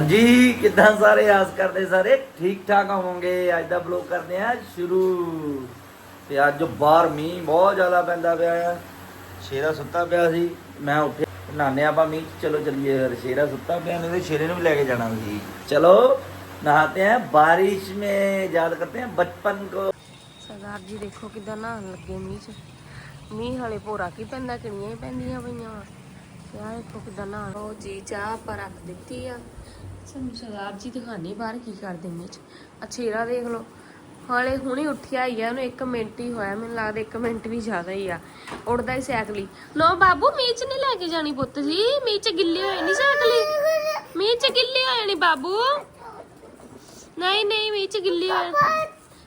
ਹਾਂਜੀ, ਕਿਦਾਂ ਸਾਰੇ? ਆਸ ਕਰਦੇ ਸਾਰੇ? ਠੀਕ ਠਾਕ ਹੋਵੋਗੇ। ਅੱਜ ਦਾ ਬਲੌਗ ਕਰਦੇ ਆ ਸ਼ੁਰੂ। ਤੇ ਅੱਜ ਬਾਹਰ ਮੀਂਹ ਬਹੁਤ ਜ਼ਿਆਦਾ ਪੈਂਦਾ ਪਿਆ ਆ। ਸ਼ੇਰਾ ਸੁੱਤਾ ਪਿਆ ਸੀ। ਮੈਂ ਉੱਠੇ ਨਾਨੇ ਆਪਾਂ ਮੀਂਹ ਚਲੋ ਚੱਲੀਏ ਯਾਰ ਸ਼ੇਰਾ ਸੁੱਤਾ ਪਿਆ ਨੇ ਤੇ ਸ਼ੇਰੇ ਨੂੰ ਲੈ ਕੇ ਜਾਣਾ ਸੀ। ਚਲੋ ਨਹਾਤੇ ਆ। ਬਾਰਿਸ਼ ਮੇ ਯਾਦ ਕਰਤੇ ਆ, ਬਚਪਨ ਕੋ। ਸਰਦਾਰ ਜੀ, ਦੇਖੋ ਕਿਦਾਂ ਨਹਾਣ ਲੱਗੇ ਮੀਂਹ ਚ। ਮੀਂਹ ਹਲੇ ਭੋਰਾ ਕੀ ਪੈਂਦਾ ਕਿਣੀਆਂ ਪੈਂਦੀਆਂ ਪਈਆਂ ਯਾਰ ਦੇਖੋ ਕਿਦਾਂ ਨਹਾਣ ਉਹ ਜੀ, ਚਾਹ ਪਰ ਰੱਖ ਦਿੱਤੀ ਆ। ਸਾਨੂੰ ਸਰਦਾਰ ਜੀ ਦਿਖਾਣੇ ਬਾਹਰ ਕੀ ਕਰਦੇ ਮੀਂਹ ਅਛੇਰਾ ਦੇਖ ਲਓ। ਹਾਲੇ ਹੁਣੇ ਉੱਠਿਆ ਹੀ ਆ, ਉਹਨੂੰ 1 ਮਿੰਟ ਹੀ ਹੋਇਆ, ਮੈਨੂੰ ਲੱਗਦਾ 1 ਮਿੰਟ ਵੀ ਜ਼ਿਆਦਾ ਹੀ ਆ। ਉੜਦਾ ਹੀ ਸਾਈਕਲੀ ਲੋ ਬਾਬੂ ਮੀਂਹ ਨਹੀਂ ਲੈ ਕੇ ਜਾਣੀ ਪੁੱਤ ਜੀ। ਮੀਂਹ 'ਚ ਗਿੱਲੀ ਨਹੀਂ ਸਾਈਕਲੀ ਮੀਂਹ 'ਚ ਗਿੱਲੀ ਨਹੀਂ ਬਾਬੂ। ਨਹੀਂ ਨਹੀਂ ਮੀਂਹ 'ਚ ਗਿੱਲੀ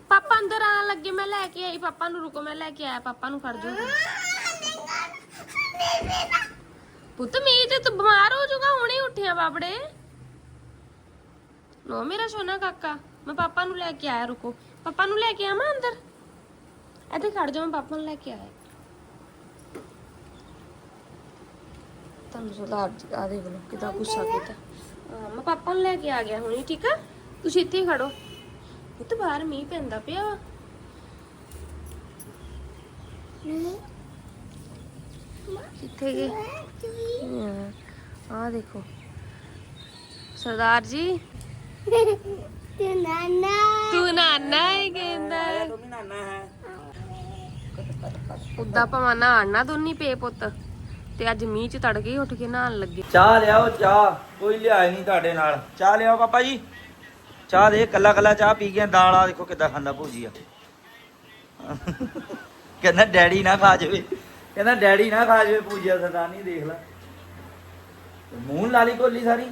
ਪਾਪਾ ਅੰਦਰ ਆਣ ਲੱਗੇ, ਮੈਂ ਲੈ ਕੇ ਆਈ। ਪਾਪਾ ਨੂੰ ਰੁਕੋ, ਮੈਂ ਲੈ ਕੇ ਆਇਆ। ਪਾਪਾ ਨੂੰ ਫੜ ਜਾਓ। ਪੁੱਤ ਮੀਂਹ ਤੂੰ ਬਿਮਾਰ ਹੋ ਜਾਊਗਾ, ਹੁਣੇ ਉੱਠਿਆ ਬਾਬੜੇ। ਨੋ ਮੇਰਾ ਸੋਨਾ ਕਾਕਾ ਮੈਂ ਪਾਪਾ ਨੂੰ ਲੈ ਕੇ ਆਇਆ ਰੁਕੋ। ਪਾਪਾ ਨੂੰ ਲੈ ਕੇ ਆਵਾਂ ਅੰਦਰ? ਇੱਥੇ ਖੜ ਜਾ ਮੈਂ ਪਾਪਾ ਨੂੰ ਲੈ ਕੇ ਆਇਆ। ਤੁਹਾਨੂੰ ਸੁਧਾਰ ਜੀ ਆ ਦੇਖ ਲਓ ਕਿਦਾਂ ਗੁੱਸਾ ਕੀਤਾ। ਮੈਂ ਪਾਪਾ ਨੂੰ ਲੈ ਕੇ ਆ ਗਿਆ ਹੁਣੀ ਠੀਕ ਆ? ਤੁਸੀਂ ਇੱਥੇ ਹੀ ਖੜੋ। ਪੁੱਤ ਬਾਹਰ ਮੀਂਹ ਪੈਂਦਾ ਪਿਆ ਵਾ। ਕਿੱਥੇ ਗਏ? ਆ ਦੇਖੋ। ਸਰਦਾਰ ਜੀ ਤੂੰ ਨਾਨਾ। ਤੂੰ ਨਾਨਾ ਦੋਨੀ ਪੇ ਪੁੱਤ। ਤੇ ਅੱਜ ਮੀਂਹ ਚ ਤੜ ਗਈ ਉੱਠ ਕੇ ਨਹਾਣ ਲੱਗੇ। ਚਾਹ ਲਿਆਓ ਚਾਹ। ਕੋਈ ਲਿਆਏ ਨਹੀਂ ਤੁਹਾਡੇ ਨਾਲ। ਚਾਹ ਲਿਆਓ ਪਾਪਾ ਜੀ। ਚਾਹ ਦੇ ਕੱਲਾ ਕੱਲਾ ਚਾਹ ਪੀ ਗਿਆ। ਦਾਲ ਆ ਦੇਖੋ ਕਿੱਦਾਂ ਖਾਂਦਾ ਭੂਜੀ ਆ। ਕਹਿੰਦਾ ਡੈਡੀ ਨਾ ਖਾ ਜਵੇ। ਕਹਿੰਦਾ ਡੈਡੀ ਨਾ ਖਾ ਜਵੇ ਭੂਜੀਆ ਸਰਦਾਰ ਨਹੀਂ ਦੇਖ ਲੈ। ਮੂੰਹ ਲਾਲੀ ਕੋਲੀ ਸਾਰੀ।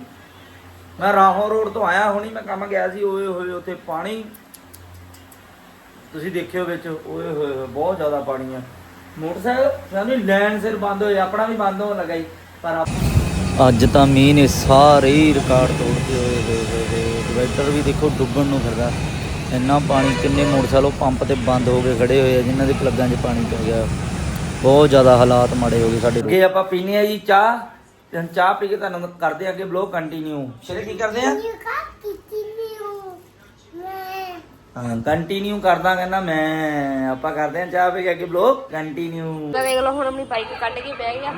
ਮੈਂ ਰਾਹੋਂ ਰੋਡ ਤੋਂ ਆਇਆ ਹੁਣੀ ਮੈਂ ਕੰਮ ਗਿਆ ਸੀ ਓਏ ਹੋਏ ਉੱਥੇ ਪਾਣੀ। ਤੁਸੀਂ ਦੇਖਿਓ ਵਿੱਚ ਓਏ ਹੋਏ ਬਹੁਤ ਜ਼ਿਆਦਾ ਪਾਣੀ ਆ। ਮੋਟਰਸਾਈਕਲ ਸਾਨੂੰ ਲੈਣ ਸਿਰ ਬੰਦ ਹੋਏ ਆਪਣਾ ਵੀ ਬੰਦ ਹੋਣ ਲੱਗਾ ਜੀ ਪਰ ਅੱਜ ਤਾਂ ਮੀਂਹ ਨੇ ਸਾਰੇ ਰਿਕਾਰਡ ਤੋੜਦੇ ਹੋਏ ਹੋਏ ਹੋਏ ਹੋਏ ਡਿਵਾਈਡਰ ਵੀ ਦੇਖੋ ਡੁੱਬਣ ਨੂੰ ਫਿਰਦਾ। ਇੰਨਾ ਪਾਣੀ ਕਿੰਨੇ ਮੋਟਰਸਾਈਕਲ ਪੰਪ ਤੇ ਬੰਦ ਹੋ ਕੇ ਖੜੇ ਹੋਏ ਆ ਜਿਨ੍ਹਾਂ ਦੇ ਪਲੱਗਾਂ 'ਚ ਪਾਣੀ ਪੈ ਗਿਆ। ਬਹੁਤ ਜ਼ਿਆਦਾ ਹਾਲਾਤ ਮਾੜੇ ਹੋ ਗਏ ਸਾਡੇ ਅੱਗੇ ਆਪਾਂ ਪੀਨੇ ਆ ਜੀ ਚਾਹ। ਤੇ ਹੁਣ ਚਾਹ ਪੀ ਕੇ ਤੁਹਾਨੂੰ ਕਰਦੇ ਆ ਅੱਗੇ ਬਲੌਗ ਕੰਟੀਨਿਊ ਸ਼ਰੇ ਕੀ ਕਰਦੇ ਆ? ਹਾਂ ਕੰਟੀਨਿਊ ਕਰਦਾ ਕਹਿੰਦਾ ਮੈਂ ਆਪਾਂ ਕਰਦੇ ਆ ਚਾਹ ਪੀ ਕੇ ਅੱਗੇ ਬਲੌਗ ਕੰਟੀਨਿਊ ਤਾਂ ਦੇਖ ਲਓ ਹੁਣ ਆਪਣੀ ਬਾਈਕ ਕੱਢ ਕੇ ਬਹਿ ਗਿਆ।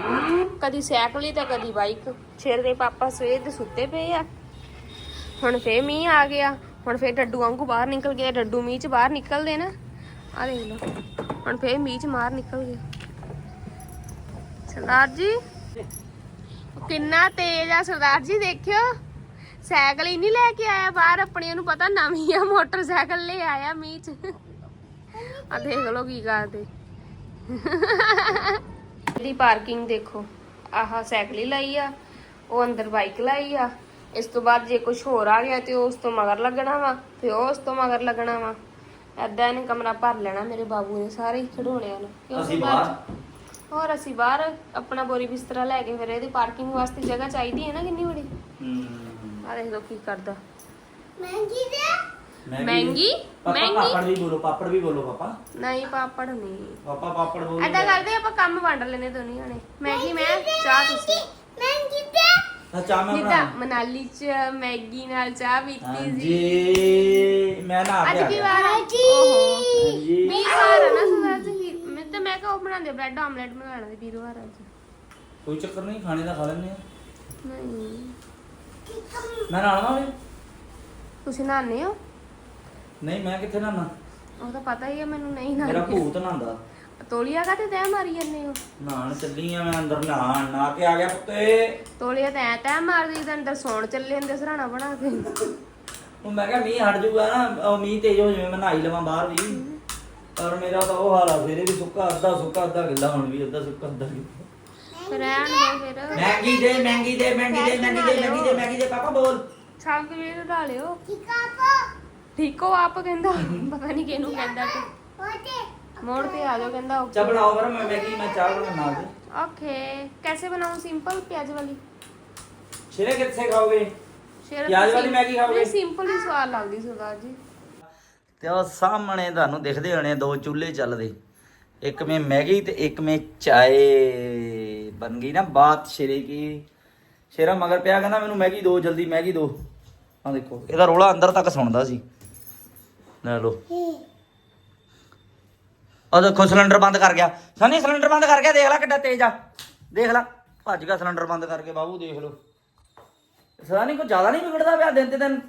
ਕਦੀ ਸਾਈਕਲ ਹੀ ਤਾਂ ਕਦੀ ਬਾਈਕ ਛੇਰ ਦੇ ਪਾਪਾ ਸਵੇਰ ਦੇ ਸੁੱਤੇ ਪਏ ਆ। ਹੁਣ ਫੇਰ ਮੀਂਹ ਆ ਗਿਆ। ਹੁਣ ਫੇਰ ਡੱਡੂ ਵਾਂਗੂ ਬਾਹਰ ਨਿਕਲ ਗਿਆ ਡੱਡੂ ਮੀਂਹ ਚ ਬਾਹਰ ਨਿਕਲਦੇ ਨਾ। ਆ ਦੇਖ ਲਓ। ਹੁਣ ਫੇਰ ਮੀਂਹ ਚ ਮਾਰ ਨਿਕਲ ਗਏ। ਸਰਦਾਰ ਜੀ। ਕਿੰਨਾ ਤੇਜ਼ ਆ ਸਰਦਾਰ ਜੀ ਦੇਖਿਓ। ਸਾਈਕਲ ਹੀ ਨਹੀਂ ਲੈ ਕੇ ਆਇਆ ਬਾਹਰ ਆਪਣੇ ਨੂੰ ਪਤਾ ਨਵੀਂ ਆ ਮੋਟਰਸਾਈਕਲ ਲੈ ਆਇਆ ਮੀਂਹ ਚ। ਆ ਦੇਖ ਲਓ ਕੀ ਕਰਦੇ। ਦੀ ਪਾਰਕਿੰਗ ਦੇਖੋ ਆਹ ਸਾਈਕਲ ਹੀ ਲਾਈ ਆ ਉਹ ਅੰਦਰ ਬਾਈਕ ਲਾਈ ਆ। ਇਸ ਤੋਂ ਬਾਅਦ ਜੇ ਕੁਝ ਹੋਰ ਆ ਗਿਆ ਤੇ ਉਸ ਤੋਂ ਮਗਰ ਲੱਗਣਾ ਵਾ ਤੇ ਉਸ ਤੋਂ ਮਗਰ ਲੱਗਣਾ ਵਾ। ਐਦਾਂ ਇਹਨੇ ਕਮਰਾ ਭਰ ਲੈਣਾ ਮੇਰੇ ਬਾਬੂ ਨੇ ਸਾਰੇ ਹੀ ਖਿਡੌਣਿਆਂ ਨੂੰ। ਅਸੀਂ ਜੀ? ਹੋਰ ਅਸੀਂ ਬਾਹਰ ਆਪਣਾ ਬੋਰੀ ਬਿਸਤਰਾ ਲੈ ਕੇ ਫਿਰ ਇਹਦੀ ਪਾਰਕਿੰਗ ਵਾਸਤੇ ਜਗ੍ਹਾ ਚਾਹੀਦੀ ਹੈ ਨਾ ਕਿੰਨੀ ਬੜੀ? ਆ ਦੇਖ ਲਓ ਕੀ ਕਰਦਾ। ਮਹਿੰਗੀ ਮਹਿੰਗੀ? ਪਾਪੜ ਵੀ ਬੋਲੋ ਪਾਪੜ ਵੀ ਬੋਲੋ ਪਾਪਾ। ਨਹੀਂ ਪਾਪੜ ਨਹੀਂ। ਪਾਪਾ ਪਾਪੜ ਬੋਲੋ। ਐਦਾਂ ਕਰਦੇ ਆਪਾਂ ਕੰਮ ਵੰਡ ਲੈਨੇ ਦੋਨੀ ਜਣੇ। ਮੈਗੀ ਮੈਂ ਚਾਹ ਤੁਸੀਂ। ਤਾਂ ਚਾਹ ਮੈਂ ਜਿੱਦਾਂ ਬਣਾ ਮਨਾਲੀ ਚ ਮੈਗੀ ਨਾਲ ਚਾਹ ਪੀਤੀ ਸੀ। ਹਾਂਜੀ। ਮੈਂ ਨਾ ਅੱਜ ਆ ਕੀ ਗਿਆ। ਵਾਰ ਓਹੋ। ਹਾਂਜੀ। ਵੀਰਵਾਰ ਆ ਨਾ ਸੁਣਾ ਕਹੋ ਬਣਾਉਂਦੇ ਬ੍ਰੈਡ ਆਮਲੇਟ ਬਣਾਉਣਾ ਸੀ ਵੀਰਵਾਰ ਅੱਜ। ਕੋਈ ਚੱਕਰ ਨਹੀਂ ਖਾਣੇ ਦਾ ਖਾ ਲੈਣੇ ਆ। ਨਹੀਂ। ਮੈਂ ਨਾਲਵਾ ਵੀ। ਤੁਸੀਂ ਨਹਾਉਂਦੇ ਹੋ? ਨਹੀਂ ਮੈਂ ਕਿੱਥੇ ਨਾਨਾ ਉਹ ਤਾਂ ਪਤਾ ਹੀ ਹੈ ਮੈਨੂੰ ਨਹੀਂ ਮੇਰਾ ਨਹਾਉਂਦੇ ਭੂਤ ਨਾਂਦਾ ਤੋਲੀਆ ਕਾ ਤੇ ਤੈ ਮਾਰੀ ਜਾਂਦੇ ਹੋ? ਨਾਨ ਚੱਲੀ ਆ ਮੈਂ ਅੰਦਰ ਨਹਾਣ ਨਾ ਕੇ ਆ ਗਿਆ ਪੁੱਤੇ। ਤੋਲੀਆ ਤੈ ਤੈ ਮਾਰਦੀ ਤੇ ਅੰਦਰ ਸੌਣ ਚੱਲੇ ਹੁੰਦੇ ਸਰਾਣਾ ਬਣਾ ਕੇ। ਉਹ ਮੈਂ ਕਿਹਾ ਮੀਂਹ ਹਟ ਜਾਊਗਾ ਨਾ ਉਹ ਮੀਂਹ ਤੇਜ਼ ਹੋ ਜਾਵੇ ਮੈਂ ਨਹਾਈ ਲਵਾਂ ਬਾਹਰ ਵੀ। ਪਰ ਮੇਰਾ ਤਾਂ ਉਹ ਹਾਲ ਆ ਫੇਰੇ ਵੀ ਸੁੱਕਾ ਅੱਧਾ ਸੁੱਕਾ ਅੱਧਾ ਗਿੱਲਾ ਹੁਣ ਵੀ ਅੱਧਾ ਸੁੱਕਾ ਅੱਧਾ ਗਿੱਲਾ। ਰਹਿਣ ਦੋ ਫਿਰ। ਮਹਿੰਗੀ ਦੇ ਮਹਿੰਗੀ ਦੇ ਮਹਿੰਗੀ ਦੇ ਮਹਿੰਗੀ ਦੇ ਮਹਿੰਗੀ ਦੇ ਮਹਿੰਗੀ ਦੇ ਪਾਪਾ ਬੋਲ। ਸਭ ਵੀਰ ਉਡਾ ਲਿਓ। ਠੀਕੋ ਆਪ ਕਹਿੰਦਾ ਪਤਾ ਨਹੀਂ ਕਿਹਨੂੰ ਕਹਿੰਦਾ ਤੂੰ। ਮੋੜ ਤੇ ਆ ਜਾਓ ਕਹਿੰਦਾ ਚਾ ਬਣਾਓ ਫਿਰ ਮੈਂ ਮੈਗੀ ਮੈਂ ਚਾਹ ਬਣਾ ਦੇ। ਓਕੇ ਕੈਸੇ ਬਣਾਉਂ? ਸਿੰਪਲ ਪਿਆਜ਼ ਵਾਲੀ। ਛਿਲੇ ਕਿੱਥੇ ਖਾਓਗੇ? ਸ਼ੇਰ ਪਿਆਜ਼ ਵਾਲੀ ਮੈਗੀ ਖਾਓਗੇ? ਸਿੰਪਲ ਹੀ ਸਵਾਦ ਲੱਗਦੀ ਸਰਦਾਰ ਜੀ। ਤੇ ਉਹ ਸਾਹਮਣੇ ਤੁਹਾਨੂੰ ਦਿਖਦੇ ਹੋਣੇ ਦੋ ਚੁੱਲ੍ਹੇ ਚੱਲਦੇ। ਇੱਕ ਮੇ ਮੈਗੀ ਤੇ ਇੱਕ ਮੇ ਚਾਏ। ਬਣ ਗਈ ਨਾ ਬਾਤ ਸ਼ੇਰੇ ਕੀ। ਸ਼ੇਰਾ ਮਗਰ ਪਿਆ ਕਹਿੰਦਾ ਮੈਨੂੰ ਮੈਗੀ ਦੋ ਜਲਦੀ ਮੈਗੀ ਦੋ। ਆ ਦੇਖੋ ਇਹਦਾ ਰੋਲਾ ਅੰਦਰ ਤੱਕ ਸੁਣਦਾ ਸੀ। ਲੈ ਲਓ। ਆ ਦੇਖੋ ਸਿਲੰਡਰ ਬੰਦ ਕਰ ਗਿਆ। ਸਨੀ ਸਿਲੰਡਰ ਬੰਦ ਕਰ ਗਿਆ ਦੇਖ ਲੈ ਕਿੱਡਾ ਤੇਜ਼ ਆ। ਦੇਖ ਲੈ ਭੱਜ ਗਿਆ ਸਿਲੰਡਰ ਬੰਦ ਕਰਕੇ ਬਾਬੂ ਦੇਖ ਲਓ। ਸਨੀ ਕੋ ਜ਼ਿਆਦਾ ਨਹੀਂ ਵਿਗੜਦਾ ਪਿਆ ਦਿਨ ਤੇ ਦਿਨ?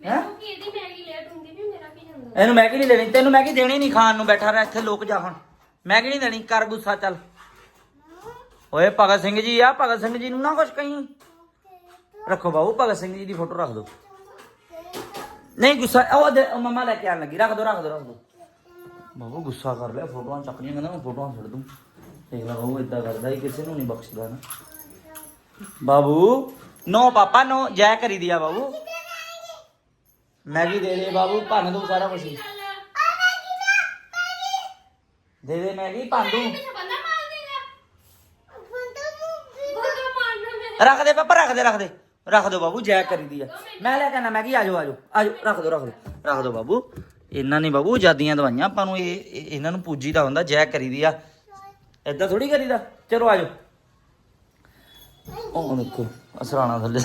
ਹੈ? ਮੈਨੂੰ ਕੀ ਇਹਦੀ ਮੈਗੀ ਲੇਟ ਹੁੰਦੀ ਵੀ ਮੇਰਾ ਇਹਨੂੰ ਮੈਗੀ ਨਹੀਂ ਲੈਣੀ ਤੈਨੂੰ ਮੈਗੀ ਦੇਣੀ ਨਹੀਂ ਖਾਣ ਨੂੰ? ਬੈਠਾ ਰਹਿ ਇੱਥੇ, ਲੋਕ ਜਾ ਹੁਣ। ਮੈਗੀ ਨਹੀਂ ਦੇਣੀ? ਕਰ ਗੁੱਸਾ, ਚੱਲ। ਓਏ, ਭਗਤ ਸਿੰਘ ਜੀ ਆ, ਭਗਤ ਸਿੰਘ ਜੀ ਨੂੰ ਨਾ ਕੁਛ ਕਹੀਂ। ਰੱਖੋ ਬਾਬੂ ਭਗਤ ਸਿੰਘ ਜੀ ਦੀ ਫੋਟੋ ਰੱਖ ਦਿਓ ਨਹੀਂ, ਗੁੱਸਾ, ਉਹ ਦੇ- ਮੰਮਾ ਲੈ ਕੇ ਆਣ ਲੱਗੀ। ਰੱਖ ਦੋ ਰੱਖ ਦੋ ਰੱਖ ਦੋ। ਬਾਬੂ ਗੁੱਸਾ ਕਰ ਲਿਆ, ਫੋਟੋਆਂ ਚੱਕਣੀਆਂ, ਕਹਿੰਦਾ ਮੈਂ ਫੋਟੋਆਂ ਛੱਡ ਦੂੰ। ਦੇਖ ਲੈ ਬਾਬੂ ਇਦਾਂ ਕਰਦਾ ਹੀ ਕਿਸੇ ਨੂੰ ਨਹੀਂ ਬਖਸ਼ਦਾ ਨਾ। ਬਾਬੂ ਨੋ ਪਾਪਾ, ਨੋ ਜੈ ਕਰੀ ਦਿਆ ਬਾਬੂ ਮੈਗੀ ਦੇ ਦੇ ਬਾਬੂ, ਭੰਨ ਦੂ ਸਾਰਾ ਕੁਝ ਦੇ ਦੇ ਮੈਗੀ, ਭੰਨ ਦੂ ਰੱਖ ਦੇ ਪਾਪਾ, ਰੱਖ ਦੇ ਰੱਖ ਦੇ। ਰੱਖ ਦੋ ਬਾਬੂ ਜੈ ਕਰੀ ਆ। ਮੈਂ ਲੈ ਕੇ ਆਣਾ ਮੈਗੀ ਆਜੋ ਆਜੋ ਆਜੋ ਰੱਖ ਦੋ ਰੱਖ ਦੋ। ਰੱਖ ਦੋ ਬਾਬੂ। ਇਹਨਾਂ ਨੇ ਬਾਬੂ ਆਜ਼ਾਦੀਆਂ ਦਵਾਈਆਂ, ਆਪਾਂ ਨੂੰ ਇਹ ਇਹ- ਇਹਨਾਂ ਨੂੰ ਪੂਜੀ ਦਾ ਹੁੰਦਾ ਜੈ ਕਰੀ ਦੀ ਆ। ਏਦਾਂ ਥੋੜੀ ਕਰੀਦਾ? ਚਲੋ ਆਜੋ ਉਹ ਦੇਖੋ ਅਸਰਾਣਾ ਥੱਲੇ।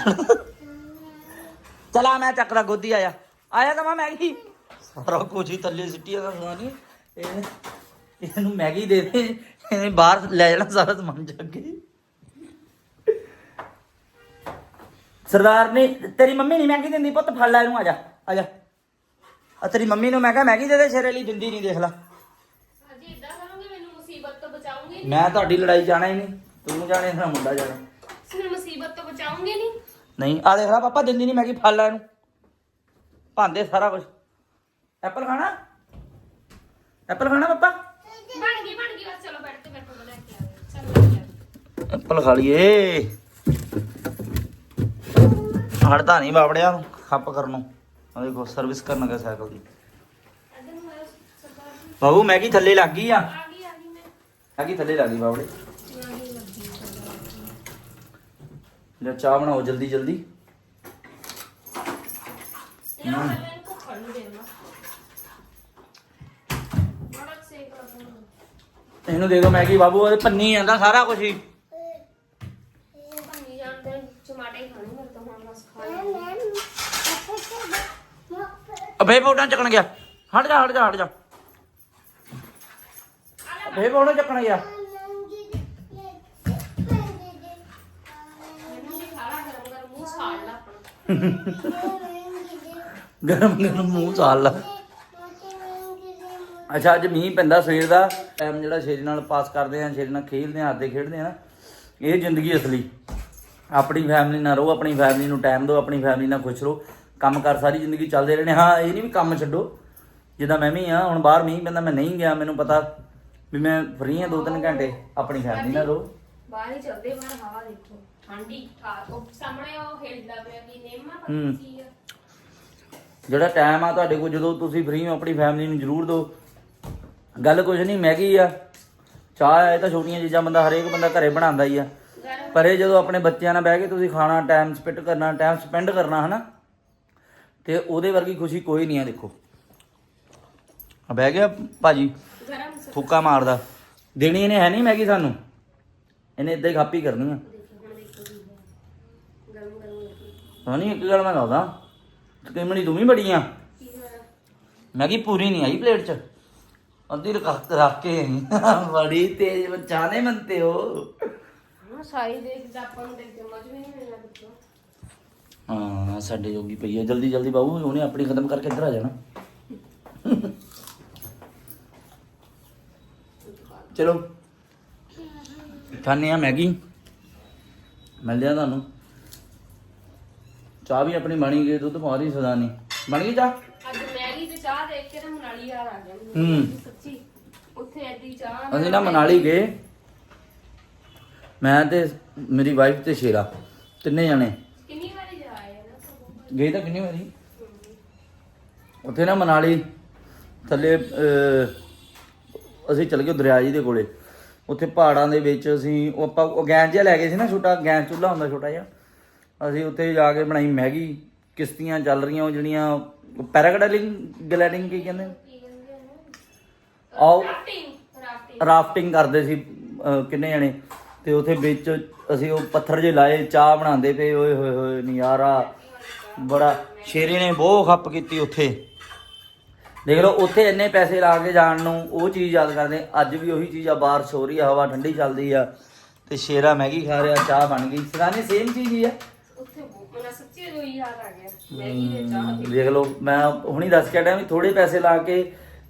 ਚਲਾ ਮੈਂ ਚੱਕਦਾ ਗੋਦੀ ਆਇਆ। ਆਇਆ ਤਾਂ ਮੈਂ ਮੈਗੀ। ਸਾਰਾ ਕੁਝ ਹੀ ਥੱਲੇ ਸਿੱਟੀ ਦਾ ਸਮਾਨ ਇਹ ਇਹਨੂੰ ਮੈਗੀ ਦੇ ਦੇ। ਇਹਨੇ ਬਾਹਰ ਲੈ ਜਾਣਾ ਸਾਰਾ ਸਮਾਨ ਚੱਕ ਕੇ। ਸਰਦਾਰ ਨੇ ਤੇਰੀ ਮੰਮੀ ਨਹੀਂ ਮੈਗੀ ਦਿੰਦੀ ਪੁੱਤ ਫੜ ਲੈ ਇਹਨੂੰ ਆ ਜਾ ਆ ਜਾ। ਆ ਤੇਰੀ ਮੰਮੀ ਨੂੰ ਮੈਂ ਕਿਹਾ ਮੈਗੀ ਦੇ ਦੇ ਸ਼ੇਰੇ ਲਈ ਦਿੰਦੀ ਨਹੀਂ ਦੇਖ ਲੈ। ਅੱਜ ਇਦਾਂ ਕਰੋਗੇ ਮੈਨੂੰ ਮੁਸੀਬਤ ਤੋਂ ਬਚਾਉਂਗੇ ਮੈਂ ਤੁਹਾਡੀ ਲੜਾਈ ਜਾਣਾ ਹੀ ਨਹੀਂ ਤੂੰ ਜਾਣੇ ਤੇਰਾ ਮੁੰਡਾ ਜਾਣਾ। ਤੁਸੀਂ ਮੁਸੀਬਤ ਤੋਂ ਬਚਾਉਂਗੇ ਨਹੀਂ ਨਹੀਂ ਆ ਦੇਖ ਲੈ ਪਾਪਾ ਦਿੰਦੀ ਨਹੀਂ ਮੈਗੀ ਫੜ ਲੈ ਇਹਨੂੰ। ਭਾਂਦੇ ਸਾਰਾ ਕੁਝ ਐਪਲ ਖਾਣਾ? ਐਪਲ ਖਾਣਾ ਪਾਪਾ? ਬਣ ਗਈ ਬਣ ਗਈ। ਬਸ ਚਲੋ ਬੈਠ ਕੇ ਮੇਰੇ ਕੋਲ ਲੈ ਕੇ ਆ ਚਲੋ ਲੈ ਕੇ ਆ ਐਪਲ ਖਾ ਲਈਏ। ਹੜਦਾ ਨਹੀਂ ਬਾਬੜਿਆ ਨੂੰ ਖੱਪ ਕਰਨ ਨੂੰ। ਆ ਦੇਖੋ ਸਰਵਿਸ ਕਰਨ ਲੱਗਾ ਸਾਈਕਲ ਦੀ। ਜੀ ਬਾਬੂ ਮੈਗੀ ਥੱਲੇ ਲੱਗ ਗਈ ਆ। ਆ ਗਈ ਆ ਗਈ ਮੈਂ। ਮੈਗੀ ਥੱਲੇ ਲੱਗ ਗਈ ਬਾਬੜੇ। ਆ ਗਈ ਲੱਗੀ ਸਰਦਾਰ ਜੀ ਲੈ ਚਾਹ ਬਣਾਓ ਜਲਦੀ ਜਲਦੀ ਇਹਨਾਂ ਨੂੰ ਪਹਿਲਾਂ ਇਹਨੂੰ ਦੇ ਦਿਓ ਮੈਗੀ ਬਾਬੂ ਉਹਦੇ ਪੰਨੀ ਜਾਂਦਾ ਸਾਰਾ ਕੁਝ ਹੀ। ਪੰਨੀ ਜਾਂਦੇ ਟਮਾਟੇ ਖਾਣੇ ਮੇਰੇ ਤਾਂ ਹੁਣ ਬਸ ਖਾ ਅਬੇ ਫੋਟਾਂ ਚੱਕਣ ਗਿਆ। ਹਟ ਜਾ ਹਟ ਜਾ ਹਟ ਜਾ। ਅਬੇ ਫੋਟਾਂ ਚੱਕਣ ਗਿਆ। ਮੈਨੂੰ ਵੀ ਖਾਣਾ ਗਰਮ ਗਰਮ ਮੂੰਹ ਛਾੜ ਲਾ ਆਪਣਾ। ਗਰਮ ਗਰਮ ਮੂੰਹ ਚਾਲ ਲਾ। ਅੱਛਾ ਅੱਜ ਮੀਂਹ ਪੈਂਦਾ ਸਵੇਰ ਦਾ। ਟਾਈਮ ਜਿਹੜਾ ਸ਼ੇਰੀ ਨਾਲ ਪਾਸ ਕਰਦੇ ਆ ਸ਼ੇਰੀ ਨਾਲ ਖੇਡਦੇ ਆ ਹੱਥਦੇ ਖੇਡਦੇ ਆ ਨਾ। ਇਹ ਜ਼ਿੰਦਗੀ ਅਸਲੀ। ਆਪਣੀ ਫੈਮਿਲੀ ਨਾਲ ਰਹੋ ਆਪਣੀ ਫੈਮਿਲੀ ਨੂੰ ਟਾਈਮ ਦਿਓ ਆਪਣੀ ਫੈਮਿਲੀ ਨਾਲ ਖੁਸ਼ ਰਹੋ। ਕੰਮ ਕਰ ਸਾਰੀ ਜ਼ਿੰਦਗੀ ਚੱਲਦੇ ਰਹਿਣੇ। ਹਾਂ ਇਹ ਨਹੀਂ ਵੀ ਕੰਮ ਛੱਡੋ। ਜਿੱਦਾਂ ਮੈਂ ਵੀ ਆ ਹੁਣ ਬਾਹਰ ਮੀਂਹ ਪੈਂਦਾ ਮੈਂ ਨਹੀਂ ਗਿਆ ਮੈਨੂੰ ਪਤਾ ਵੀ ਮੈਂ ਫ੍ਰੀ ਆ ਦੋ ਤਿੰਨ ਘੰਟੇ ਆਪਣੀ ਫੈਮਿਲੀ ਨਾਲ ਰਹੋ। ਬਾਹਰ ਹੀ ਚੱਲਦੇ ਬਾਹਰ ਹਵਾ ਦੇਖੋ। ਠੰਡੀ ਠਾਰ ਉਹ ਸਾਹਮਣੇ ਉਹ ਹਿਲਦਾ ਪਿਆ ਕਿ ਨੇਮਾ। ਪੱਤੀ ਆ? ਜਿਹੜਾ ਟਾਈਮ ਆ ਤੁਹਾਡੇ ਕੋਲ, ਜਦੋਂ ਤੁਸੀਂ ਫ੍ਰੀ ਹੋ, ਆਪਣੀ ਫੈਮਿਲੀ ਨੂੰ ਜ਼ਰੂਰ ਦਿਓ। ਗੱਲ ਕੁਝ ਨਹੀਂ ਮੈਗੀ ਆ। ਚਾਹ ਆ, ਇਹ ਤਾਂ ਛੋਟੀਆਂ ਚੀਜ਼ਾਂ ਬੰਦਾ ਹਰੇਕ ਬੰਦਾ ਘਰੇ ਬਣਾਉਂਦਾ ਹੀ ਆ। ਪਰ ਇਹ ਜਦੋਂ ਆਪਣੇ ਬੱਚਿਆਂ ਨਾਲ ਬਹਿ ਕੇ ਤੁਸੀਂ ਖਾਣਾ ਟਾਈਮ ਸਪੈਂਡ ਕਰਨਾ ਟਾਈਮ ਸਪੈਂਡ ਕਰਨਾ, ਹਨਾ? ਤੇ ਉਹਦੇ ਵਰਗੀ ਖੁਸ਼ੀ ਕੋਈ ਨਹੀਂ ਆ, ਦੇਖੋ। ਆ ਬਹਿ ਗਿਆ ਭਾਜੀ ਗਰਮ ਸ- ਫੁੱਕਾ ਮਾਰਦਾ। ਦੇਣੀ ਇਹਨੇ ਹੈ ਨਹੀਂ ਮੈਗੀ ਸਾਨੂੰ? ਇਹਨੇ ਇਦਾਂ ਹੀ ਖਾਪੀ ਕਰਨੀ ਆ। ਦੇਖੋ ਹੁਣ ਇੱਕ ਗੱਲ ਮੈਂ ਦੱਸਦਾ। ਤਕਰੀਬਨ ਤੂੰ ਵੀ ਬੜੀ ਆ। ਕੀ ਪੂਰੀ ਨਹੀਂ ਆਈ ਪਲੇਟ 'ਚ। ਅੱਧੀ ਰੱਖ ਰੱਖ ਕੇ ਆਈ। ਬੜੀ ਤੇਜ਼ ਬਚਾਣੇ ਮੰਤੇ ਹੋ ਹਾਂ ਸਾਰੀ ਦੇਖ ਆਪਾਂ ਨੂੰ ਦੇਖ ਸਮਝ ਵੀ ਨਹੀਂ ਮਿਲਣਾ ਕੁਝ ਹਾਂ ਸਾਡੇ ਜੋਗੀ ਪਈ ਹੈ ਜਲਦੀ ਜਲਦੀ ਬਾਬੂ ਉਹਨੇ ਆਪਣੀ ਖਤਮ ਕਰਕੇ ਇੱਧਰ ਆ ਜਾਣਾ। ਚਲੋ। ਖਾਣੇ ਆ ਮੈਗੀ। ਮਿਲਦੇ ਆ ਤੁਹਾਨੂੰ। ਚਾਹ ਵੀ ਆਪਣੀ ਬਣੀ ਗਈ ਦੁੱਧ ਪਾ ਰਹੀ ਸਦਾ ਨਹੀਂ। ਬਣ ਗਈ ਚਾਹ? ਅੱਜ ਮੈਗੀ ਤੇ ਚਾਹ ਦੇਖ ਕੇ ਨਾ ਮਨਾਲੀ ਯਾਦ ਆ ਗਿਆ। ਹੂੰ। ਸੱਚੀ ਉੱਥੇ ਐਦੀ ਚਾਹ ਅਸੀਂ ਨਾ ਮਨਾਲੀ ਗਏ। ਮੈਂ ਤੇ ਮੇਰੀ ਵਾਈਫ ਤੇ ਸ਼ੇਰਾ ਤਿੰਨੇ ਜਣੇ। ਕਿੰਨੀ ਵਾਰੀ ਨਾ ਸਭ ਗਏ ਤਾਂ ਕਿੰਨੀ ਵਾਰੀ? ਉੱਥੇ ਨਾ ਮਨਾਲੀ ਥੱਲੇ ਅਹ, ਅਸੀਂ ਚਲੇ ਗਏ ਦਰਿਆ ਜੀ ਦੇ ਕੋਲੇ। ਉੱਥੇ ਪਹਾੜਾਂ ਦੇ ਵਿੱਚ ਅਸੀਂ ਉਹ ਆਪਾਂ ਉਹ ਗੈਸ ਜਿਹਾ ਲੈ ਗਏ ਸੀ ਨਾ ਛੋਟਾ ਗੈਸ ਚੁੱਲ੍ਹਾ ਹੁੰਦਾ ਛੋਟਾ ਜਿਹਾ। ਅਸੀਂ ਉੱਥੇ ਜਾ ਕੇ ਬਣਾਈ ਮੈਗੀ, ਕਿਸ਼ਤੀਆਂ ਚੱਲ ਰਹੀਆਂ, ਉਹ ਜਿਹੜੀਆਂ ਪੈਰਾਗਲਾਈਡਿੰਗ ਗਲਾਈਡਿੰਗ ਕੀ ਕਹਿੰਦੇ? ਆਓ, ਰਾਫਟਿੰਗ ਕਰਦੇ ਸੀ ਕਿੰਨੇ ਜਣੇ। ਤੇ ਉੱਥੇ ਵਿੱਚ ਅਸੀਂ ਉਹ ਪੱਥਰ ਜੇ ਲਾਏ, ਚਾਹ ਬਣਾਉਂਦੇ ਪਏ, ਓਏ ਹੋਏ ਹੋਏ, ਨਜ਼ਾਰਾ। ਬੜਾ, ਸ਼ੇਰੇ ਨੇ ਬਹੁਤ ਖੱਪ ਕੀਤੀ ਉੱਥੇ। ਦੇਖ ਲਓ, ਉੱਥੇ ਇੰਨੇ ਪੈਸੇ ਲਾ ਕੇ ਜਾਣ ਨੂੰ ਉਹ ਚੀਜ਼ ਯਾਦ ਕਰਦੇ। ਅੱਜ ਵੀ ਉਹੀ ਚੀਜ਼ ਆ, ਬਾਰਿਸ਼ ਹੋ ਰਹੀ ਆ, ਹਵਾ ਠੰਡੀ ਚੱਲਦੀ ਆ। ਤੇ ਸ਼ੇਰਾ ਮੈਗੀ ਖਾ ਰਿਹਾ, ਚਾਹ ਬਣ ਗਈ। ਸਗਾਨੇ ਸੇਮ ਚੀਜ਼ ਹੀ ਆ। ਸੱਚੀ ਜੋ ਯਾਦ ਆ ਗਿਆ। ਮੈਗੀ ਦੇ ਚਾਹ ਦੀ ਦੇਖ ਲਓ ਮੈਂ ਹੁਣੀ ਦੱਸ ਕੇ ਹਟਿਆ ਵੀ ਥੋੜੇ ਪੈਸੇ ਲਾ ਕੇ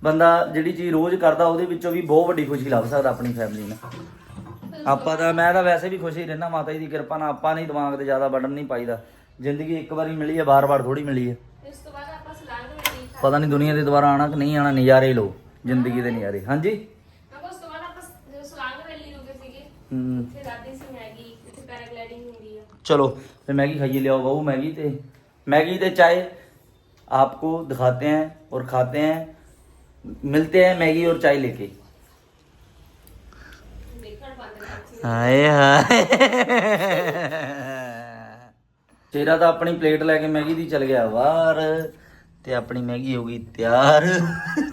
ਬੰਦਾ ਜਿਹੜੀ ਚੀਜ਼ ਰੋਜ਼ ਕਰਦਾ ਉਹਦੇ ਵਿੱਚੋਂ ਵੀ ਬਹੁਤ ਵੱਡੀ ਖੁਸ਼ੀ ਲੱਭ ਸਕਦਾ ਆਪਣੀ ਫੈਮਿਲੀ ਨਾਲ ਆਪਾਂ ਤਾਂ ਮੈਂ ਤਾਂ ਵੈਸੇ ਵੀ ਖੁਸ਼ ਹੀ ਰਹਿਣਾ ਮਾਤਾ ਜੀ ਦੀ ਕਿਰਪਾ ਨਾਲ ਆਪਾਂ ਨਹੀਂ ਦਿਮਾਗ ਤੇ ਜ਼ਿਆਦਾ ਬਟਨ ਨਹੀਂ ਪਾਈਦਾ। ਜ਼ਿੰਦਗੀ ਇੱਕ ਵਾਰੀ ਮਿਲੀ ਹੈ ਬਾਰ-ਬਾਰ ਥੋੜੀ ਮਿਲੀ ਹੈ। ਇਸ ਤੋਂ ਬਾਅਦ ਆਪਾਂ ਪਤਾ ਨਹੀਂ ਦੁਨੀਆ ਦੇ ਦੁਬਾਰਾ ਆਣਾ ਕਿ ਨਹੀਂ ਆਣਾ ਨਜ਼ਾਰੇ ਲਓ ਜ਼ਿੰਦਗੀ ਦੇ ਨਜ਼ਾਰੇ। ਹਾਂਜੀ? ਆਪਾਂ ਉਸ ਤੋਂ ਬਾਅਦ ਆਪਾਂ ਜਦੋਂ ਵੈਲੀ ਹੋ ਗਏ ਸੀਗੇ ਹਮ, ਉੱਥੇ ਰਾਤੀ ਸੀ ਮੈਗੀ ਉੱਥੇ ਪੈਰਾਗਲਾਈਡਿੰਗ ਹੁੰਦੀ ਆ चलो फिर मैगी खाइए ले आओ बहू मैगी ते मैगी ते चाय आपको दिखाते हैं और खाते हैं मिलते हैं मैगी और चाय लेके ਦੇਖਣ ਬੰਦ ਕਰ ਹਾਏ ਹਾਏ ਤੇਰਾ ਤਾਂ ਆਪਣੀ ਪਲੇਟ ਲੈ ਕੇ ਮੈਗੀ ਦੀ ਚਲ ਗਿਆ ਬਾਹਰ ਤੇ ਆਪਣੀ ਮੈਗੀ ਹੋ ਗਈ ਤਿਆਰ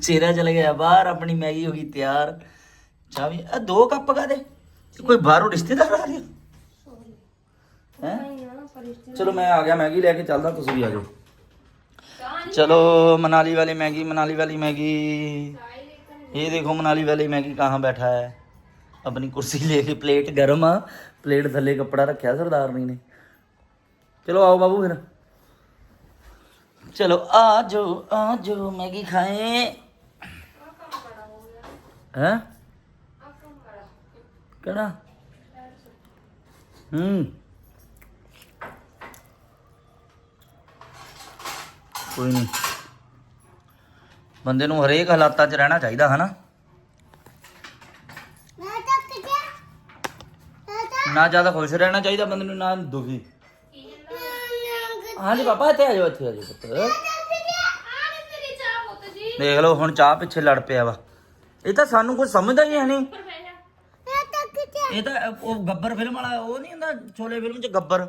ਚੇਰਾ ਚਲ ਗਿਆ ਬਾਹਰ ਆਪਣੀ ਮੈਗੀ ਹੋ ਗਈ ਤਿਆਰ ਚਾਵੀ ਆ ਦੋ ਕੱਪ ਕਾ ਦੇ ਕੋਈ ਬਾਹਰੋਂ ਰਿਸ਼ਤੇਦਾਰ ਆ ਰਿਹਾ ਹੈ ਨਹੀਂ ਆ ਫਰਿਸ਼ਤੇ ਚਲੋ ਮੈਂ ਆ ਗਿਆ ਮੈਗੀ ਲੈ ਕੇ ਚੱਲਦਾ ਤੁਸੀਂ ਵੀ ਆ ਜਾਓ ਚਾਹ चलो मनाली वाली मैगी मनाली वाली मैगी ਚਾਹ ਦੇਖਣ ये देखो मनाली वाली मैगी कहाँ बैठा है अपनी कुर्सी लेके प्लेट गर्म आ प्लेट थल्ले कपड़ा रखा सरदारनी ने चलो आओ बाबू फिर चलो आ जाओ आ जाओ मैगी खाएं ਆ ਕੰਮ ਬੜਾ ਹੋ ਗਿਆ हैं ਆ ਕੰਮ ਬੜਾ कहना हम्म ਕੋਈ ਨਹੀਂ। ਬੰਦੇ ਨੂੰ ਹਰੇਕ ਹਾਲਾਤਾਂ 'ਚ ਰਹਿਣਾ ਚਾਹੀਦਾ ਹਨਾ? ਨਾ ਜ਼ਿਆਦਾ ਖੁਸ਼ ਰਹਿਣਾ ਚਾਹੀਦਾ ਬੰਦੇ ਨੂੰ ਨਾ ਦੁਖੀ। ਹਾਂਜੀ ਪਾਪਾ ਇੱਥੇ ਆ ਜਾਓ ਇੱਥੇ ਆ ਜਾਓ ਪੁੱਤ। ਜੀ। ਦੇਖ ਲਓ ਹੁਣ ਚਾਹ ਪਿੱਛੇ ਲੜ ਪਿਆ ਵਾ। ਇਹ ਤਾਂ ਸਾਨੂੰ ਕੁਝ ਸਮਝਦਾ ਹੀ ਨਹੀਂ ਜਾ। ਇਹ ਤਾਂ ਉਹ ਗੱਬਰ ਫਿਲਮ ਵਾਲਾ ਉਹ ਨਹੀਂ ਹੁੰਦਾ ਛੋਲੇ ਫਿਲਮ 'ਚ ਗੱਬਰ?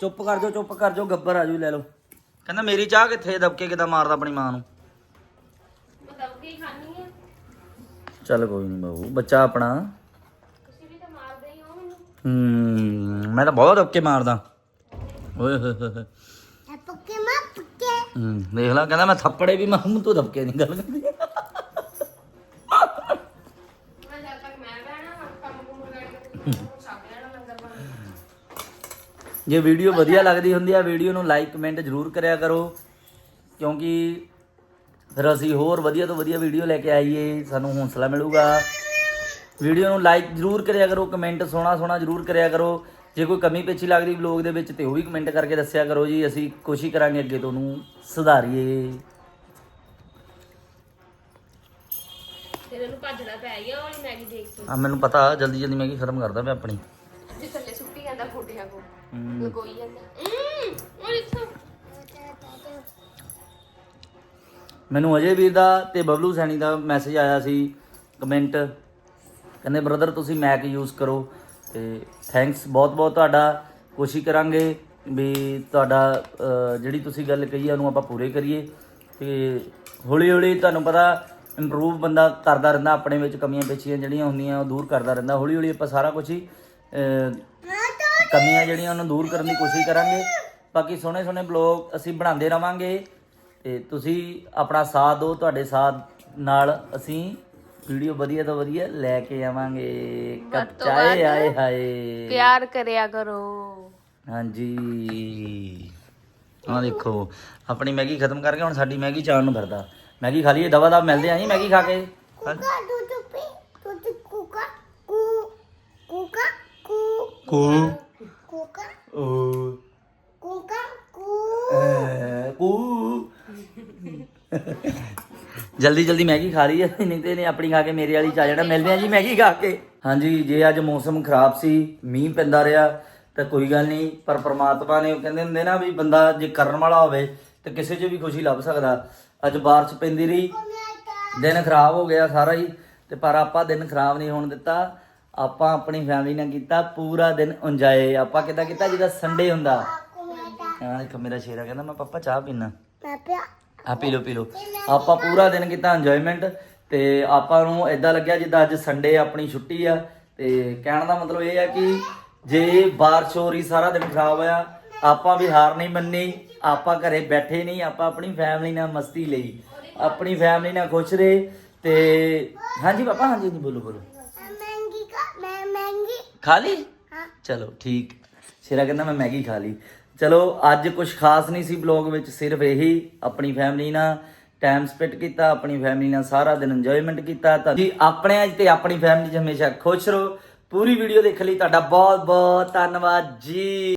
ਚੁੱਪ ਕਰ ਜਾਓ ਚੁੱਪ ਕਰ ਜਾਓ ਗੱਬਰ ਆ ਜਾਓ ਲੈ ਲਓ। ਕਹਿੰਦਾ ਮੇਰੀ ਚਾਹ ਕਿੱਥੇ ਦਬਕੇ ਕਿਦਾਂ ਮਾਰਦਾ ਆਪਣੀ ਮਾਂ ਨੂੰ? ਖਾਣੀ ਚੱਲ ਕੋਈ ਨਹੀਂ ਬਾਬੂ ਬੱਚਾ ਆਪਣਾ। ਤੁਸੀਂ ਵੀ ਤਾਂ ਮਾਰਦੇ ਹੀ ਹੋ ਮੈਨੂੰ। ਹੂੰ ਮੈਂ ਤਾਂ ਬਹੁਤ ਦਬਕੇ ਮਾਰਦਾ। ਓਏ ਹੋਏ ਹੋਏ ਹੋਏ। ਹੂੰ ਦੇਖ ਲਾ ਕਹਿੰਦਾ ਮੈਂ ਥੱਪੜੇ ਵੀ ਮਾਰੂ ਤੂੰ ਦਬਕੇ ਨਹੀਂ ਗੱਲ ਕਰਦੀ। ਮੈਂ ਜਦ ਤੱਕ ਮੈਂ ਰਹਿਣਾ ਕੰਮ ਕੁਮ ਕਰਕੇ। ਜੇ ਵੀਡੀਓ ਵਧੀਆ ਲੱਗਦੀ ਹੁੰਦੀ ਆ ਵੀਡੀਓ ਨੂੰ ਲਾਈਕ ਕਮੈਂਟ ਜ਼ਰੂਰ ਕਰਿਆ ਕਰੋ। ਕਿਉਂਕਿ ਫਿਰ ਅਸੀਂ ਹੋਰ ਵਧੀਆ ਤੋਂ ਵਧੀਆ ਵੀਡੀਓ ਲੈ ਕੇ ਆਈਏ ਸਾਨੂੰ ਹੌਸਲਾ ਮਿਲੂਗਾ। ਵੀਡੀਓ ਨੂੰ ਲਾਈਕ ਜ਼ਰੂਰ ਕਰਿਆ ਕਰੋ ਕਮੈਂਟ ਸੋਹਣਾ ਸੋਹਣਾ ਜ਼ਰੂਰ ਕਰਿਆ ਕਰੋ। ਜੇ ਕੋਈ ਕਮੀ ਪੇਚੀ ਲੱਗਦੀ ਵਲੌਗ ਦੇ ਵਿੱਚ ਤੇ ਉਹ ਵੀ ਕਮੈਂਟ ਕਰਕੇ ਦੱਸਿਆ ਕਰੋ ਜੀ। ਅਸੀਂ ਕੋਸ਼ਿਸ਼ ਕਰਾਂਗੇ ਅੱਗੇ ਤੋਂ ਉਹਨੂੰ ਸੁਧਾਰੀਏ। ਤੇਰੇ ਨੂੰ ਭੱਜਣਾ ਪੈ ਗਿਆ ਉਹ ਮੈਗੀ ਦੇਖ ਆ ਮੈਨੂੰ ਪਤਾ ਜਲਦੀ ਜਲਦੀ ਮੈਗੀ ਖਤਮ ਕਰਦਾ ਮੈਂ ਆਪਣੀ। ਲਗੋਈ ਜਾਂਦਾ ਹਮ, ਉਹ ਇੱਥੋਂ ਮੈਨੂੰ ਅਜੇ ਵੀਰ ਦਾ ਤੇ ਬਬਲੂ ਸੈਣੀ ਦਾ ਮੈਸੇਜ ਆਇਆ ਸੀ ਕਮੈਂਟ ਕਹਿੰਦੇ ਬ੍ਰਦਰ ਤੁਸੀਂ ਮੈਕ ਯੂਜ਼ ਕਰੋ ਤੇ ਥੈਂਕਸ ਬਹੁਤ ਬਹੁਤ ਤੁਹਾਡਾ ਕੋਸ਼ਿਸ਼ ਕਰਾਂਗੇ ਵੀ ਤੁਹਾਡਾ ਜਿਹੜੀ ਤੁਸੀਂ ਗੱਲ ਕਹੀ ਆ ਉਹਨੂੰ ਆਪਾਂ ਪੂਰੇ ਕਰੀਏ ਤੇ ਹੌਲੀ ਹੌਲੀ ਤੁਹਾਨੂੰ ਪਤਾ ਇੰਪਰੂਵ ਬੰਦਾ ਕਰਦਾ ਰਹਿੰਦਾ ਆਪਣੇ ਵਿੱਚ ਕਮੀਆਂ ਪੇਚੀਆਂ ਜਿਹੜੀਆਂ ਹੁੰਦੀਆਂ ਉਹ ਦੂਰ ਕਰਦਾ ਰਹਿੰਦਾ। ਹੌਲੀ ਹੌਲੀ ਆਪਾਂ ਸਾਰਾ ਕੁਝ ਹੀ ਕਮੀਆਂ ਜਿਹੜੀਆਂ ਉਹਨੂੰ ਦੂਰ ਕਰਨ ਦੀ ਕੋਸ਼ਿਸ਼ ਕਰਾਂਗੇ। ਬਾਕੀ ਸੋਹਣੇ ਸੋਹਣੇ ਬਲੌਗ ਅਸੀਂ ਬਣਾਉਂਦੇ ਰਵਾਂਗੇ। ਤੇ ਤੁਸੀਂ ਆਪਣਾ ਸਾਥ ਦਿਓ ਤੁਹਾਡੇ ਸਾਥ ਨਾਲ ਅਸੀਂ ਵੀਡੀਓ ਵਧੀਆ ਤੋਂ ਵਧੀਆ ਲੈ ਕੇ ਆਵਾਂਗੇ। ਕੱਚਾਏ ਆਏ ਹਾਏ। ਪਿਆਰ ਕਰਿਆ ਕਰੋ। ਹਾਂਜੀ। ਆਹ ਦੇਖੋ ਆਪਣੀ ਮੈਗੀ ਖਤਮ ਕਰਕੇ ਹੁਣ ਸਾਡੀ ਮੈਗੀ ਚਾਣ ਨੂੰ ਫਿਰਦਾ ਮੈਗੀ ਖਾ ਲਈਏ ਦਵਾ ਦਾ ਮਿਲਦੇ ਆਂ ਜੀ ਮੈਗੀ ਖਾ ਕੇ। ਜਲਦੀ ਜਲਦੀ ਮੈਗੀ ਖਾ ਲਈ ਹੈ। ਨਹੀਂ ਤੇ ਨੇ ਆਪਣੀ ਖਾ ਕੇ ਮੇਰੇ ਵਾਲੀ ਚ ਆ ਜਾਣਾ ਮਿਲਦੇ ਆ ਜੀ ਮੈਗੀ ਖਾ ਕੇ। ਹਾਂਜੀ ਜੇ ਅੱਜ ਮੌਸਮ ਖਰਾਬ ਸੀ ਮੀਂਹ ਪੈਂਦਾ ਰਿਹਾ ਤਾਂ ਕੋਈ ਗੱਲ ਨਹੀਂ ਪਰ ਪ੍ਰਮਾਤਮਾ ਨੇ ਉਹ ਕਹਿੰਦੇ ਹੁੰਦੇ ਨਾ ਵੀ ਬੰਦਾ ਜੇ ਕਰਨ ਵਾਲਾ ਹੋਵੇ ਤੇ ਕਿਸੇ 'ਚ ਵੀ ਖੁਸ਼ੀ ਲੱਭ ਸਕਦਾ। ਅੱਜ ਬਾਰਿਸ਼ ਪੈਂਦੀ ਰਹੀ ਦਿਨ ਖਰਾਬ ਹੋ ਗਿਆ ਸਾਰਾ ਹੀ ਤੇ ਪਰ ਆਪਾਂ ਦਿਨ ਖਰਾਬ ਨਹੀਂ ਹੋਣ ਦਿੱਤਾ। ਆਪਾਂ ਆਪਣੀ ਫੈਮਿਲੀ ਨਾਲ ਕੀਤਾ ਪੂਰਾ ਦਿਨ ਇੰਜੋਏ ਆਪਾਂ ਕਿੱਦਾਂ ਕੀਤਾ? ਜਿੱਦਾਂ ਸੰਡੇ ਹੁੰਦਾ। ਹਾਂ ਇੱਕ ਮੇਰਾ ਸ਼ੇਰਾ ਕਹਿੰਦਾ ਮੈਂ ਪਾਪਾ ਚਾਹ ਪੀਣਾ ਆ ਪੀ ਲਓ ਪੀ ਲਓ। ਆਪਾਂ ਪੂਰਾ ਦਿਨ ਕੀਤਾ ਇੰਜੋਇਮੈਂਟ ਤੇ ਆਪਾਂ ਨੂੰ ਇਦਾਂ ਲੱਗਿਆ ਜਿੱਦਾਂ ਅੱਜ ਸੰਡੇ ਆਪਣੀ ਛੁੱਟੀ ਆ। ਤੇ ਕਹਿਣ ਦਾ ਮਤਲਬ ਇਹ ਆ ਕਿ ਜੇ ਬਾਰਿਸ਼ ਹੋ ਰਹੀ ਸਾਰਾ ਦਿਨ ਖਰਾਬ ਆ ਆਪਾਂ ਵੀ ਹਾਰ ਨਹੀਂ ਮੰਨੀ। ਆਪਾਂ ਘਰੇ ਬੈਠੇ ਨਹੀਂ ਆਪਾਂ ਆਪਣੀ ਫੈਮਿਲੀ ਨਾਲ ਮਸਤੀ ਲਈ। ਆਪਣੀ ਫੈਮਿਲੀ ਨਾਲ ਖੁਸ਼ ਰਹੇ। ਤੇ ਹਾਂਜੀ ਪਾਪਾ ਹਾਂਜੀ ਜੀ ਬੋਲੋ ਬੋਲੋ। ਖਾ ਲਈ? ਹਾਂ। ਚਲੋ ਠੀਕ। ਸ਼ੇਰਾ ਕਹਿੰਦਾ ਮੈਂ ਮੈਗੀ ਖਾ ਲਈ। ਚਲੋ ਅੱਜ ਕੁਝ ਖਾਸ ਨਹੀਂ ਸੀ ਬਲੌਗ ਵਿੱਚ ਸਿਰਫ ਇਹੀ ਆਪਣੀ ਫੈਮਿਲੀ ਨਾਲ ਟਾਈਮ ਸਪੈਂਡ ਕੀਤਾ ਆਪਣੀ ਫੈਮਿਲੀ ਨਾਲ ਸਾਰਾ ਦਿਨ ਇੰਜੋਇਮੈਂਟ ਕੀਤਾ। ਤਾਂ ਜੀ ਆਪਣੇ ਅੱਜ ਤੇ ਆਪਣੀ ਫੈਮਿਲੀ 'ਚ ਹਮੇਸ਼ਾ ਖੁਸ਼ ਰਹੋ। ਪੂਰੀ ਵੀਡੀਓ ਦੇਖਣ ਲਈ ਤੁਹਾਡਾ ਬਹੁਤ ਬਹੁਤ ਧੰਨਵਾਦ ਜੀ।